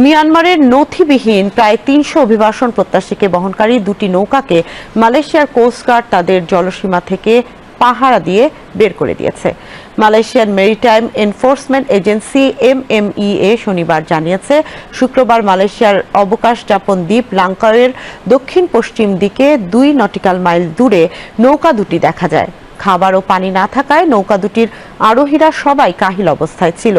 মিয়ানমারের নথিবিহীন প্রায় তিনশো অভিবাসন প্রত্যাশীকে বহনকারী দুটি নৌকাকে মালয়েশিয়ার কোস্টগার্ড তাদের জলসীমা থেকে পাহারা দিয়ে বের করে দিয়েছে। মালয়েশিয়ার মেরিটাইম এনফোর্সমেন্ট এজেন্সি এমএমইএ শনিবার জানিয়েছে, শুক্রবার মালয়েশিয়ার অবকাশ যাপন দ্বীপ লাঙ্কাওয়ের দক্ষিণ পশ্চিম দিকে দুই নটিক্যাল মাইল দূরে নৌকা দুটি দেখা যায়। খাবার ও পানি না থাকায় নৌকা দুটির আরোহীরা সবাই কাহিল অবস্থায় ছিল।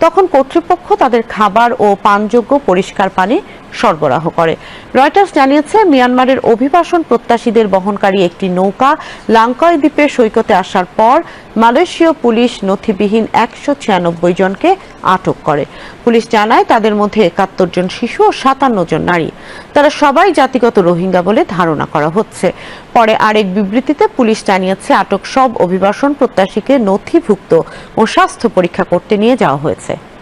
তখন কর্তৃপক্ষ তাদের খাবার ও পানযোগ্য পরিষ্কার পানি সরবরাহ করে। রয়টার্স জানিয়েছে, মিয়ানমারের অভিবাসন প্রত্যাশীদের বহনকারী একটি নৌকা লাঙ্কয় দ্বীপে সৈকতে আসার পর মালয়েশীয় পুলিশ নথিবিহীন একশো ছিয়ানব্বই জনকে আটক করে। পুলিশ জানায় তাদের মধ্যে একাত্তর জন শিশু ও সাতান্ন জন নারী। তারা সবাই জাতিগত রোহিঙ্গা বলে ধারণা করা হচ্ছে। পরে আরেক বিবৃতিতে পুলিশ জানিয়েছে, আটক সব অভিবাসন প্রত্যাশীকে নথিভুক্ত ও স্বাস্থ্য পরীক্ষা করতে নিয়ে যাওয়া হয়েছে।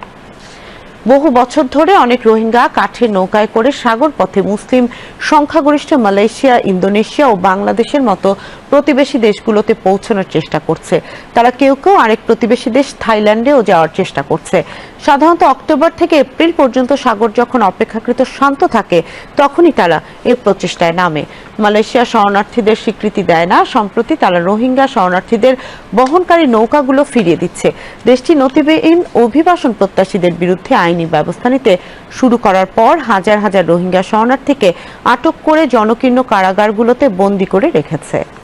বহু বছর ধরে অনেক রোহিঙ্গা কাঠের নৌকায় করে সাগর পথে মুসলিম সংখ্যাগরিষ্ঠ মালয়েশিয়া, ইন্দোনেশিয়া ও বাংলাদেশের মতো প্রতিবেশী দেশগুলোতে পৌঁছানোর চেষ্টা করছে। তারা কেউ কেউ আরেক প্রতিবেশী দেশ থাইল্যান্ডেও যাওয়ার চেষ্টা করছে। সাধারণত অক্টোবর থেকে এপ্রিল পর্যন্ত সাগর যখন অপেক্ষাকৃত শান্ত থাকে, তখনই তারা এই প্রচেষ্টায় নামে। মালয়েশিয়া শরণার্থীদের স্বীকৃতি দেয় না, সম্প্রতি তারা রোহিঙ্গা শরণার্থীদের বহনকারী নৌকাগুলো ফিরিয়ে দিচ্ছে। দেশটি নথিবিহীন অভিবাসন প্রত্যাশীদের বিরুদ্ধে আইনি ব্যবস্থা নিতে শুরু করার পর হাজার হাজার রোহিঙ্গা শরণার্থীকে আটক করে জনকীর্ণ কারাগারগুলোতে বন্দী করে রেখেছে।